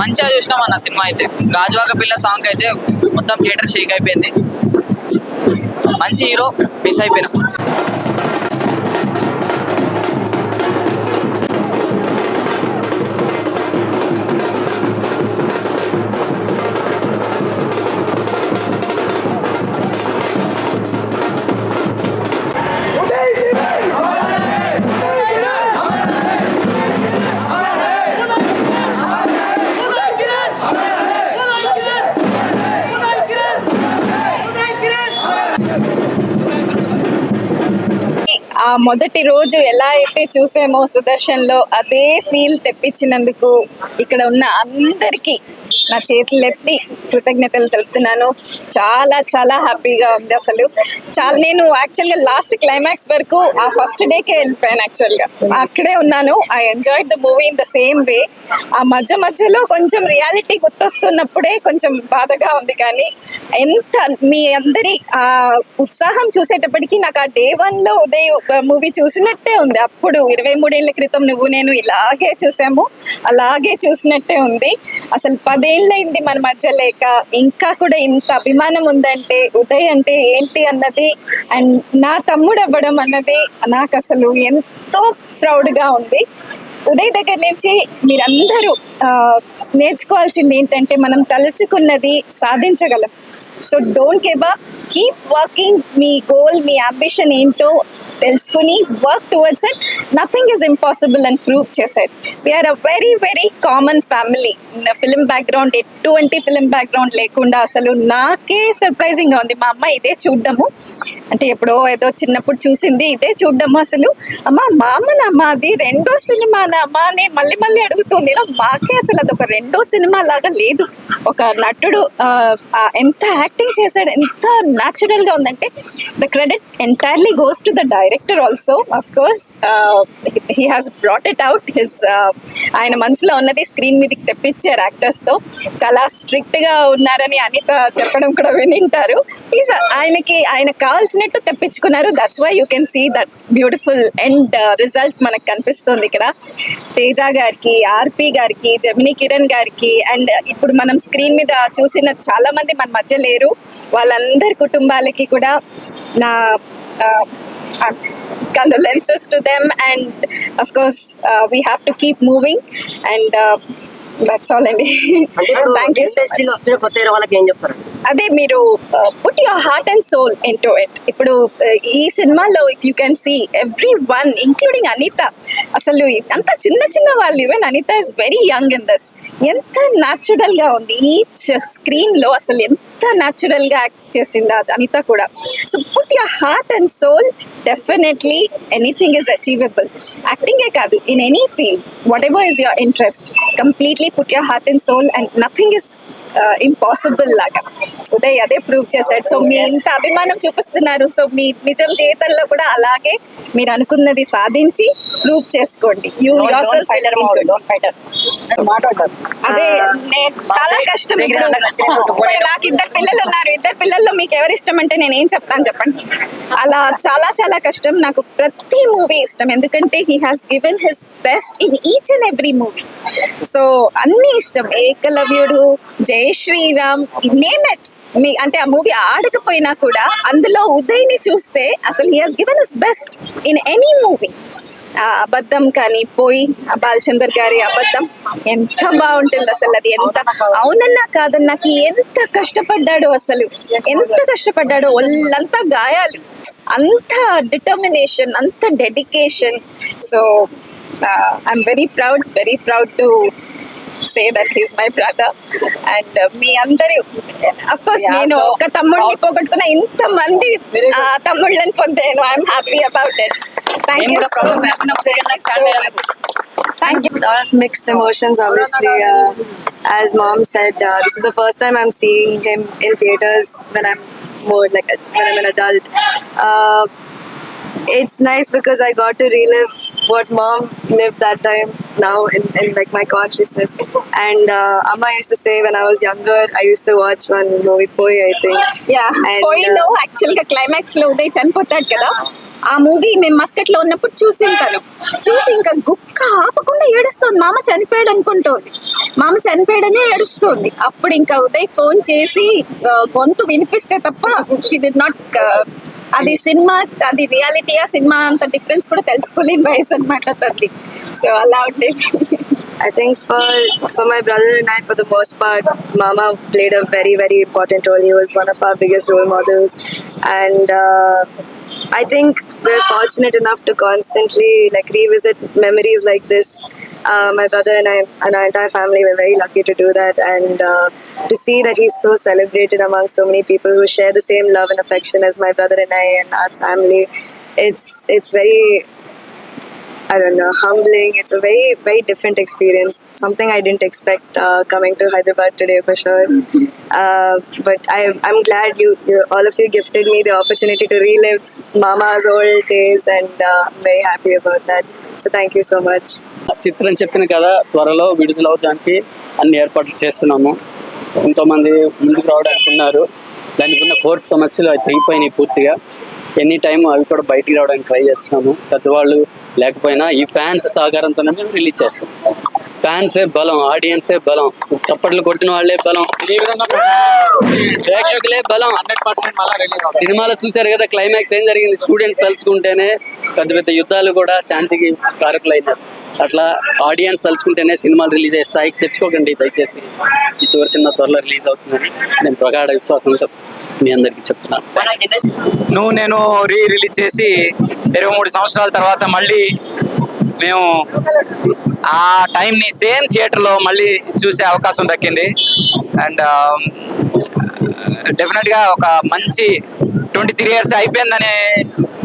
మంచిగా చూసినాం అన్న సినిమా అయితే. గాజువాక పిల్ల సాంగ్ అయితే మొత్తం థియేటర్ షేక్ అయిపోయింది. మంచి హీరో మిస్ అయిపోయినా. మొదటి రోజు ఎలా అయితే చూసామో సుదర్శన్లో అదే ఫీల్ తెప్పించినందుకు ఇక్కడ ఉన్న అందరికీ నా చేతులు ఎత్తి కృతజ్ఞతలు తెలుపుతున్నాను. చాలా చాలా హ్యాపీగా ఉంది అసలు. చాలా నేను యాక్చువల్గా లాస్ట్ క్లైమాక్స్ వరకు ఆ ఫస్ట్ డేకే వెళ్ళిపోయాను యాక్చువల్గా అక్కడే ఉన్నాను. I enjoyed the movie in the same way ఆ మధ్య మధ్యలో కొంచెం రియాలిటీ గుర్తొస్తున్నప్పుడే కొంచెం బాధగా ఉంది కానీ ఎంత మీ అందరి ఆ ఉత్సాహం చూసేటప్పటికి నాకు ఆ డే వన్లో ఉదయ్ మూవీ చూసినట్టే ఉంది. అప్పుడు ఇరవై మూడేళ్ళ క్రితం నువ్వు నేను ఇలాగే చూసాము. అలాగే చూసినట్టే ఉంది. అసలు పదేళ్ళైంది మన మధ్య లేక. ఇంకా కూడా ఇంత అభిమానం ఉందంటే ఉదయ్ అంటే ఏంటి అన్నది అండ్ నా తమ్ముడు అవ్వడం అన్నది నాకు అసలు ఎంతో ప్రౌడ్గా ఉంది. ఉదయ్ దగ్గర నుంచి మీరందరూ నేర్చుకోవాల్సింది ఏంటంటే మనం తలుచుకున్నది సాధించగలం. So don't give up keep working me goal మీ అంబిషన్ ఏంటో తెలుసుకుని work towards it nothing is impossible అని ప్రూవ్ చేశాడు we are a very very common family film background ఎటువంటి ఫిలిం బ్యాక్గ్రౌండ్ లేకుండా అసలు నాకే సర్ప్రైజింగ్గా ఉంది. మా అమ్మ ఇదే చూడడము. అంటే ఎప్పుడో ఏదో చిన్నప్పుడు చూసింది ఇదే చూడడము అసలు. అమ్మ మా అమ్మ మాది రెండో సినిమా అమ్మా అని మళ్ళీ మళ్ళీ అడుగుతుంది. మాకే అసలు అది ఒక రెండో సినిమా లాగా లేదు. ఒక నటుడు ఎంత యాక్టింగ్ చేశాడు ఎంత న్యాచురల్గా గా ఉందంటే the credit entirely goes to the director also of course he has brought it out his ఆయన మనసులో ఉన్నది స్క్రీన్ మీదకి తెప్పించారు యాక్టర్స్తో తో. చాలా స్ట్రిక్ట్గా గా ఉన్నారని అనిత చెప్పడం కూడా వినింటారు. ఈజ్ ఆయనకి ఆయనకు కావాల్సినట్టు తెప్పించుకున్నారు. That's why you can see that beautiful end result మనకు కనిపిస్తుంది ఇక్కడ. తేజ గారికి ఆర్పి గారికి జమిని కిరణ్ గారికి అండ్ uh, ఇప్పుడు మనం స్క్రీన్ మీద చూసిన చాలా మంది మన మధ్య లేరు. వాళ్ళందరి కుటుంబాలకి కూడా నా uh, our condolences to them. And of course, uh, we have to keep moving. And uh, that's all, Andy. Thank you so much. అదే మీరు put your heart and soul into it ఇప్పుడు ఈ సినిమాలో if you can see everyone including Anitha అసలు అంత చిన్న చిన్న వాళ్ళు even Anitha is very young in this ఎంత న్యాచురల్గా ఉంది. ఈచ్ స్క్రీన్లో అసలు ఎంత న్యాచురల్గా యాక్ట్ చేసింది అనిత కూడా. So put your heart and soul definitely anything is achievable యాక్టింగే కాదు in any field whatever is your interest completely put your heart and soul and nothing is impossible లాగా. ఉదయ్ అదే ప్రూవ్ చేశాడు. సో మీ ఇంత అభిమానం చూపిస్తున్నారు. సో మీ నిజం జీవితంలో కూడా అలాగే మీరు అనుకున్నది సాధించి ప్రూవ్ చేసుకోండి. యూ అదే నేను చాలా కష్టం నాకు ఇద్దరు పిల్లలు ఉన్నారు. ఇద్దరు పిల్లల్లో మీకు ఎవరు ఇష్టం అంటే నేను ఏం చెప్తాను చెప్పండి. అలా చాలా చాలా కష్టం. నాకు ప్రతి మూవీ ఇష్టం. ఎందుకంటే he has given his best in each and every movie so అన్ని ఇష్టం. ఏకలవ్యుడు జై శ్రీరామ్ నేమ్ ఎట్ మీ అంటే ఆ మూవీ ఆడకపోయినా కూడా అందులో ఉదయ్ని చూస్తే అసలు he has given is best in any movie అబద్ధం కానీ పోయి ఆ బాలచందర్ గారి అబద్ధం ఎంత బాగుంటుంది అసలు అది ఎంత అవునన్నా కాదన్నాకి ఎంత కష్టపడ్డాడో అసలు ఎంత కష్టపడ్డాడో ఒళ్ళంతా గాయాలు. అంత డిటర్మినేషన్ అంత dedication so I'm very proud very proud to say that he's my brother and మీ అందరి అఫ్ కోర్స్ Yeah, నేను so ఒక తమ్ముడిని పోగొట్టుకున్న ఇంత మంది ఆ, తమ్ముళ్ళని పొందాను I'm happy about it thank you so much thank you lot of mixed emotions obviously uh, as mom said uh, this is the first time i'm seeing him in theaters when i'm more like a, when i'm an adult uh, it's nice because i got to relive what mom lived that time now in, in like my consciousness and uh, amma used to say when i was younger i used to watch one movie poi i think yeah And, పోయిలో uh, యాక్చువల్గా క్లైమాక్స్లో ఉదయ్ చనిపోతాడు కదా ఆ movie మేము మస్కట్లో ఉన్నప్పుడు చూసి ఉంటాను చూసి ఇంకా గుక్క ఆపకుండా ఏడుస్తుంది మామ చనిపోయాడు అనుకుంటోంది మామ చనిపోయాడని ఏడుస్తుంది అప్పుడు ఇంకా ఉదయ్ ఫోన్ చేసి గొంతు వినిపిస్తే తప్ప షీ డి నాట్ అది సినిమా అది రియాలిటీ ఆ సినిమా అంత డిఫరెన్స్ కూడా తెలుసుకోలేని వయసు అనమాట తనది సో అలా ఉండేది I think for for my brother and I, for the most part, Mama played a very very important role. He was one of our biggest role models, and uh, I think we're fortunate enough to constantly like revisit memories like this. uh, my brother and I and our entire family were very lucky to do that, and uh, to see that he's so celebrated among so many people who share the same love and affection as my brother and I and our family. It's it's very I don't know, humbling. It's a very, very different experience. Something I didn't expect uh, coming to Hyderabad today for sure. Uh, but I, I'm glad you, you, all of you gifted me the opportunity to relive Mama's old days, and uh, I'm very happy about that. So thank you so much చిత్రం చెప్పిన కదా త్వరలో విడుదలవడానికి అన్ని ఏర్పాట్లు చేస్తున్నాము. ఎంతోమంది ముందుకు రావడానికి ఉన్నారు. దానికి ఉన్న కోర్టు సమస్యలు అవి తెగిపోయినాయి పూర్తిగా. ఎనీ టైం అవి కూడా బయటికి రావడానికి ట్రై చేస్తున్నాము. పెద్దవాళ్ళు లేకపోయినా ఈ ఫ్యాన్స్ సహకారంతోనే మేము రిలీజ్ చేస్తాం. ఫ్యాన్సే బలం ఆడియన్సే బలం. చప్పట్లు కొట్టిన వాళ్ళే బలం. ప్రేక్షకులే బలం. సినిమాలో చూశారు కదా క్లైమాక్స్ ఏం జరిగింది? స్టూడెంట్స్ తలుచుకుంటేనే పెద్ద పెద్ద యుద్ధాలు కూడా శాంతికి కారకులైనారు. అట్లా ఆడియన్స్ తలుచుకుంటేనే సినిమాలు రిలీజ్ అయ్యే స్థాయికి తెచ్చుకోకండి దయచేసి. ఈ చివరి సినిమా త్వరలో రిలీజ్ అవుతుందని నేను ప్రగాఢ విశ్వాసంతో మీ అందరికీ చెప్తున్నాను. నువ్వు నేను రీ రిలీజ్ చేసి ఇరవై మూడు సంవత్సరాల తర్వాత మళ్ళీ మేము ఆ టైంని సేమ్ థియేటర్లో మళ్ళీ చూసే అవకాశం దక్కింది. అండ్ డెఫినెట్గా um, ఒక మంచి ట్వంటీ త్రీ ఇయర్స్ అయిపోయిందనే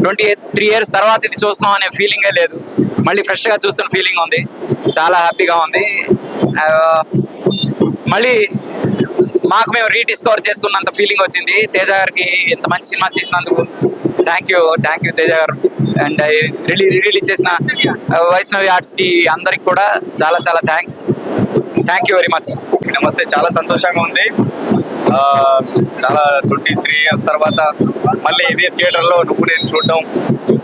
ట్వంటీ త్రీ ఇయర్స్ తర్వాత ఇది చూస్తున్నాం అనే ఫీలింగే లేదు. మళ్ళీ ఫ్రెష్గా చూస్తున్న ఫీలింగ్ ఉంది. చాలా హ్యాపీగా ఉంది. మళ్ళీ మాకు మేము రీడిస్కవర్ చేసుకున్నంత ఫీలింగ్ వచ్చింది. తేజ గారికి ఇంత మంచి సినిమా చేసినందుకు thank you thank you Teja garu. And really release చేసిన uh, వైష్ణవి ఆర్ట్స్కి అందరికి కూడా చాలా చాలా thanks thank you very much నమస్తే చాలా సంతోషంగా ఉంది. చాలా ట్వంటీ త్రీ ఇయర్స్ తర్వాత మళ్ళీ ఇదే థియేటర్లో నువ్వు నేను చూడడం.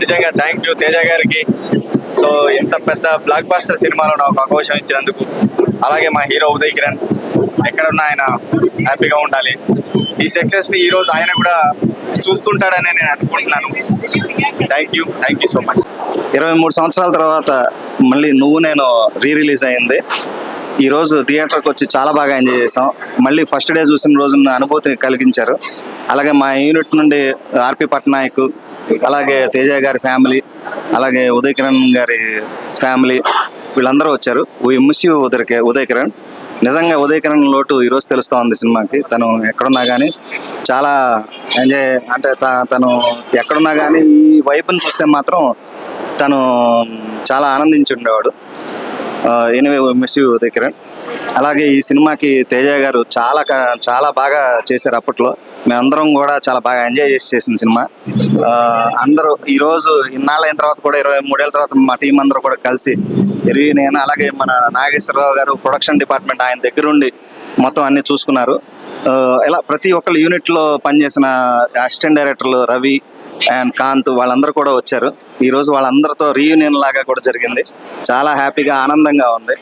నిజంగా థ్యాంక్ యూ తేజ గారికి. సో ఇంత పెద్ద బ్లాక్ బాస్టర్ సినిమాలో నాకు అవకాశం ఇచ్చినందుకు. అలాగే మా హీరో ఉదయ్ కిరణ్ ఎక్కడున్నా ఆయన హ్యాపీగా ఉండాలి. ఈ సక్సెస్ని ఈరోజు ఆయన కూడా చూస్తుంటాడని నేను అనుకుంటున్నాను. Thank you thank you so much ఇరవై మూడు సంవత్సరాల తర్వాత మళ్ళీ నువ్వు నేను రీ రిలీజ్ అయింది ఈరోజు థియేటర్కి వచ్చి చాలా బాగా ఎంజాయ్ చేసాం మళ్ళీ ఫస్ట్ డే చూసిన రోజున అనుభూతి కలిగించారు. అలాగే మా యూనిట్ నుండి ఆర్పి పట్నాయక్ అలాగే తేజ గారి ఫ్యామిలీ అలాగే ఉదయ్ కిరణ్ గారి ఫ్యామిలీ వీళ్ళందరూ వచ్చారు. We miss you Uday Uday Kiran. నిజంగా ఉదయకిరణ్ లోటు ఈరోజు తెలుస్తూ ఉంది సినిమాకి. తను ఎక్కడున్నా కానీ చాలా ఎంజాయ్ అంటే తను ఎక్కడున్నా కానీ ఈ వైపుని చూస్తే మాత్రం తను చాలా ఆనందించి ఉండేవాడు anyway miss you Uday Kiran అలాగే ఈ సినిమాకి తేజ గారు చాలా చాలా బాగా చేశారు అప్పట్లో. మేమందరం కూడా చాలా బాగా ఎంజాయ్ చేసి చేసిన సినిమా. అందరూ ఈరోజు రోజు ఇన్నాళ్ళ అయిన తర్వాత కూడా ఇరవై మూడేళ్ళ తర్వాత మా టీం అందరూ కూడా కలిసి ఇరవై నేను అలాగే మన నాగేశ్వరరావు గారు ప్రొడక్షన్ డిపార్ట్మెంట్ ఆయన దగ్గరుండి మొత్తం అన్ని చూసుకున్నారు. ఇలా ప్రతి ఒక్కళ్ళు యూనిట్లో పనిచేసిన అసిస్టెంట్ డైరెక్టర్లు రవి అండ్ కాంత్ వాళ్ళందరూ కూడా వచ్చారు. ఈ రోజు వాళ్ళందరితో రీయూనియన్ లాగా కూడా జరిగింది. చాలా హ్యాపీగా ఆనందంగా ఉంది.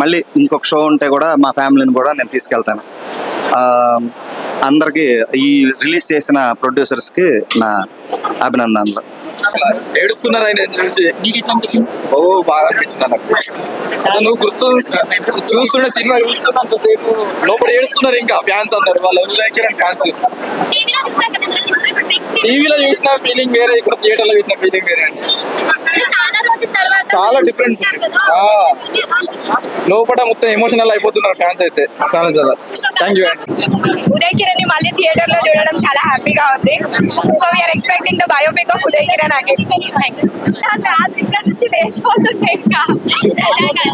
మళ్ళీ ఇంకొక షో ఉంటే కూడా మా ఫ్యామిలీని కూడా నేను తీసుకెళ్తాను. అందరికీ ఈ రిలీజ్ చేసిన ప్రొడ్యూసర్స్కి నా అభినందనలు. ఏడుస్తున్నారు ఆయన చూసి ఓ బాగా అనిపించింది నాకు. నువ్వు గుర్తు చూస్తున్న సినిమా చూస్తున్నంతసేపు లోపల ఏడుస్తున్నారు ఇంకా ఫ్యాన్స్ అందరు. వాళ్ళ ఫ్యాన్స్. టీవీలో చూసిన ఫీలింగ్ వేరే ఇక్కడ థియేటర్లో చూసిన ఫీలింగ్ వేరే అండి. చాలా రోజుల తర్వాత చాలా difference ఉంది. ఆ. లోపల మొత్తం ఎమోషనల్ అయిపోతున్నారు ఫ్యాన్స్ అయితే. చాలా చాలా థ్యాంక్ యూ అండి ఉదయ్ కిరణ్ని మళ్ళీ థియేటర్లో చూడడం చాలా హ్యాపీగా ఉంది. So we are expecting the biopic of Uday Kiran again ఇక్కడ నుంచి లేచిపోతుంటే ఇంకా.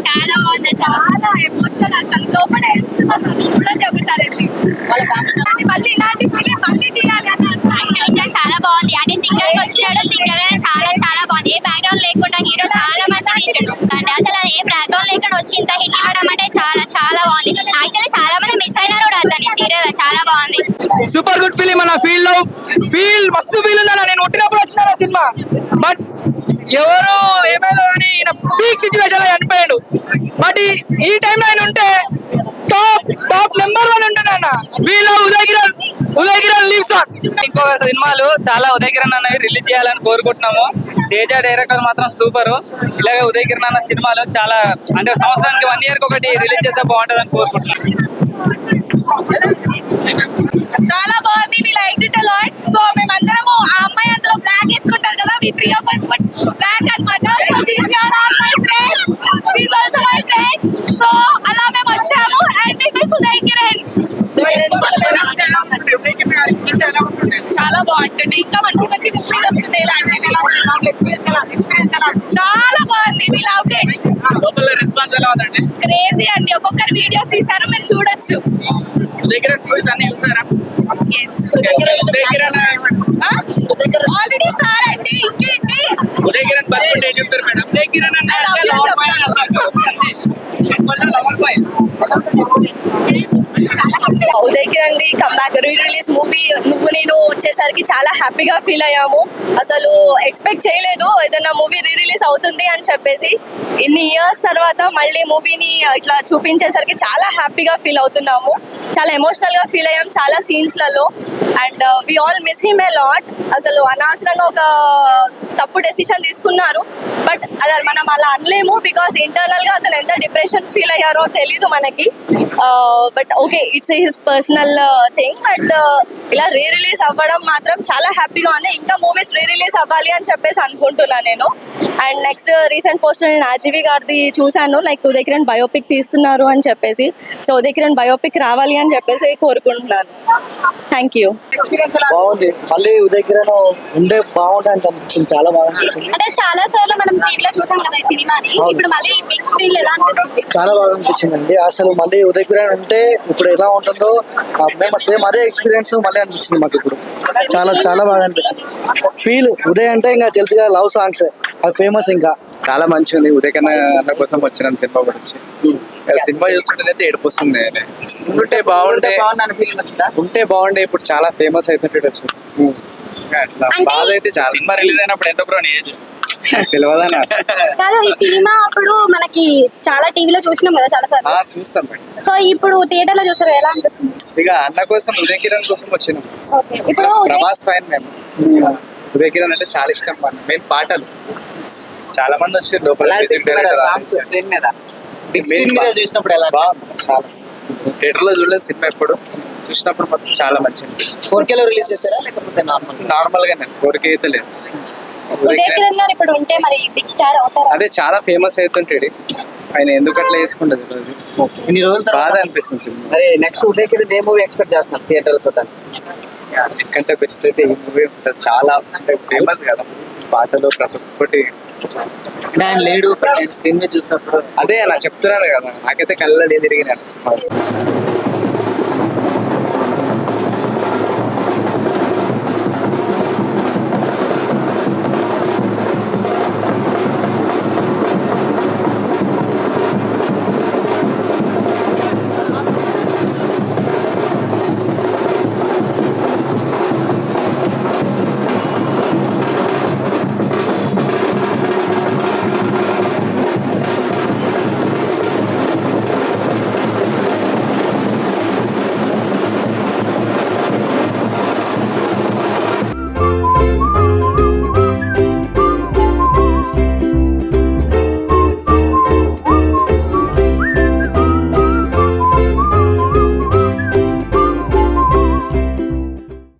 చాలా బాగుంది చాలా ఎమోషనల్ అసలు. లోపల ఏడుస్తున్నారు. చూడండి ఒకసారి వెళ్ళి. వాళ్ళ family మళ్ళీ ఇలాంటి ఫిలిం మళ్ళీ తీయాలి అని నిజంగా చాలా బాగుంది. అంటే సింగర్ వచ్చినాడు సింగర్ చాలా చాలా బాగుంది. ఏ బ్యాక్గ్రౌండ్ లేకుండా హీరో చాలా మంచి తీసాడు అంటే అసలు ఏ బ్యాక్గ్రౌండ్ లేకుండా వచ్చి ఇంత హిట్ ఇవ్వడం అంటే చాలా చాలా బాగుంది. యాక్చువల్లీ చాలా మంది మిస్ అయినారు కూడా అతని సీరియల్ చాలా బాగుంది. సూపర్ గుడ్ ఫీలింగ్ మన ఫీల్లో. ఫీల్ మస్తు ఫీల్ ఉందన్న. నేను ఉట్టినప్పుడు వచ్చిన సినిమా. బట్ ఎవరు ఏమైనా కానీ ఈయన పీక్ సిచ్యువేషన్లో చనిపోయాడు. బట్ ఈ టైంలో ఆయన ఉంటే టాప్ టాప్ నెంబర్ వన్ ఉంటున్నా వీళ్ళ ఉదయగిరన్ ఉదయగిరన్ లీవ్స్ ఆన్ సినిమాలు చాలా ఉదయ్ అనేవి అన్నవి రిలీజ్ చేయాలని కోరుకుంటున్నాము. తేజ డైరెక్టర్ మాత్రం సూపర్ ఇలాగే ఉదయ్ అన్న సినిమాలు చాలా అంటే సంవత్సరానికి వన్ ఇయర్ ఒకటి రిలీజ్ చేస్తే బాగుంటుంది అని కోరుకుంటున్నాను చాలా బాగుంది. We like it a lot so మేమందరము ఆ అమ్మాయి అందులో బ్లాక్ వేసుకుంటారు కదా we three of us but black అన్నమాట. So these are all my friends she is also my friend so అలా మేము వచ్చాము. And we miss Uday Kiran చాలా బాగుంటుంది. ఇంకా మంచి మంచి మూవీస్ వస్తున్నాయి ఇలాంటివి. చాలా బాగుంది. వి లవ్ క్రేజీ అండి. ఒక్కొక్కరు వీడియోస్ తీసారు మీరు చూడొచ్చు. కిరణ్ మూవీస్ అన్ని చూసారా? ఉదయ్ కిరణ్ ఆల్రెడీ స్టార్ అయితే ఇంకేంటి? ఉదయ్ కిరణ్ బతుకుంటే ఏం చెప్తారు మేడం? ఉదయ్ కిరణ్ అన్న Uday come back comeback re release movie నువ్వు నేను వచ్చేసరికి చాలా హ్యాపీగా ఫీల్ అయ్యాము. అసలు ఎక్స్పెక్ట్ చేయలేదు ఏదైనా మూవీ రీ రిలీజ్ అవుతుంది అని చెప్పేసి. ఇన్ని ఇయర్స్ తర్వాత మళ్ళీ మూవీని ఇట్లా చూపించేసరికి చాలా హ్యాపీగా ఫీల్ అవుతున్నాము. చాలా ఎమోషనల్గా ఫీల్ అయ్యాం చాలా సీన్స్లలో and we all miss him a lot అసలు అనవసరంగా ఒక తప్పు డెసిషన్ తీసుకున్నారు. బట్ అది మనం అలా అనలేము బికాస్ ఇంటర్నల్గా అతను ఎంత డిప్రెషన్ ఫీల్ అయ్యారో తెలీదు మనకి. But okay it's his personal thing but ఇలా రీ రిలీజ్ అవ్వడం మాత్రం చాలా హ్యాపీగా ఉంది. ఇంకా మూవీస్ రీ రిలీజ్ అవ్వాలి అని చెప్పేసి అనుకుంటున్నాను నేను. అండ్ నెక్స్ట్ రీసెంట్ పోస్ట్ నేను ఆర్జీవి గారిది చూశాను. లైక్ ఉదయ్ కిరణ్ బయోపిక్ తీస్తున్నారు అని చెప్పేసి. సో ఉదయ్ కిరణ్ బయోపిక్ రావాలి అని చెప్పేసి కోరుకుంటున్నాను. థ్యాంక్ యూ బాగుంది. మళ్ళీ ఉదయ్ కిరణ్ ఉండే బాగుంటుంది అనిపించింది. చాలా బాగా అనిపించింది. అంటే చాలా సార్లు మనం టీవీలో చూసాం కదా ఈ సినిమాని. ఇప్పుడు మళ్ళీ బిగ్ స్క్రీన్ ఎలా అనిపిస్తుంది? చాలా బాగా అనిపించింది అండి అసలు మళ్ళీ ఉదయ్ కిరణ్ ఉంటే ఇప్పుడు ఎలా ఉంటుందో ఆ మేము సేమ్ అదే ఎక్స్పీరియన్స్ మళ్ళీ అనిపించింది మాకు ఇప్పుడు. చాలా చాలా బాగా అనిపించింది. ఫీల్ ఉదయ్ అంటే ఇంకా తెలుసుగా లవ్ సాంగ్స్ అది ఫేమస్ ఇంకా. చాలా మంచిగా ఉంది. ఉదయ్ కన్నా అన్న కోసం వచ్చినాం సినిమా గురించి సినిమా చూస్తుంటేనైతే ఏడుపు వస్తుంది ఉంటే బాగుంటే ఉంటే బాగుండే. ఇప్పుడు చాలా ఫేమస్ అవుతుంటే అట్లా అంటే- బాధ అయితే చాలా. సినిమా రిలీజ్ అయినప్పుడు ఎంత బ్రో ఏజ్? తెలియదని అసలు. కాదు ఈ సినిమా అప్పుడు మనకి చాలా టీవీలో చూసినాం కదా చాలా సార్లు. చూస్తాం సో ఇప్పుడు థియేటర్లో చూసారు? ఎలా అనిపిస్తుంది? ఇక అన్న కోసం ఉదయ్ కిరణ్ కోసం వచ్చినాం. ఓకే. ఇప్పుడు ప్రభాస్ ఫైన్ మేము. ఉదయ్ కిరణ్ అంటే చాలా ఇష్టం మెయిన్ పాటలు. చాలా మంది వచ్చారు లోపల. చూసినప్పుడు ఎలా థియేటర్లో చూడలేదు సినిమా ఎప్పుడు. చూసినప్పుడు మాత్రం చాలా మంచి అనిపించింది ఫోర్కేలో రిలీజ్ చేశారా? లేకపోతే నార్మల్ నార్మల్గా నేను కోరిక అయితే లేదు. ఇప్పుడు ఉంటే మరి బిగ్ స్టార్ అవుతారా? అదే చాలా ఫేమస్ అవుతుంటాడు ఆయన ఎందుకు అట్లా చేసుకుంటది రోజు ఇన్ని రోజుల బాధ అనిపిస్తుంది సినిమా. అరే నెక్స్ట్ ఉదయ్ కిరణ్ ఏ మూవీ ఎక్స్పెక్ట్ చేస్తున్నారు థియేటర్ చూడడానికి? ఎందుకంటే బెస్ట్ అయితే ఈ మూవీ ఉంటుంది. చాలా ఫేమస్ కదా. పాటలు ప్రతి ఒక్కటి. ఆయన లేడు స్క్రీన్ మీద చూసినప్పుడు. అదే అలా చెప్తున్నాను కదా. నాకైతే కళ్ళ తిరిగినాను సినిమా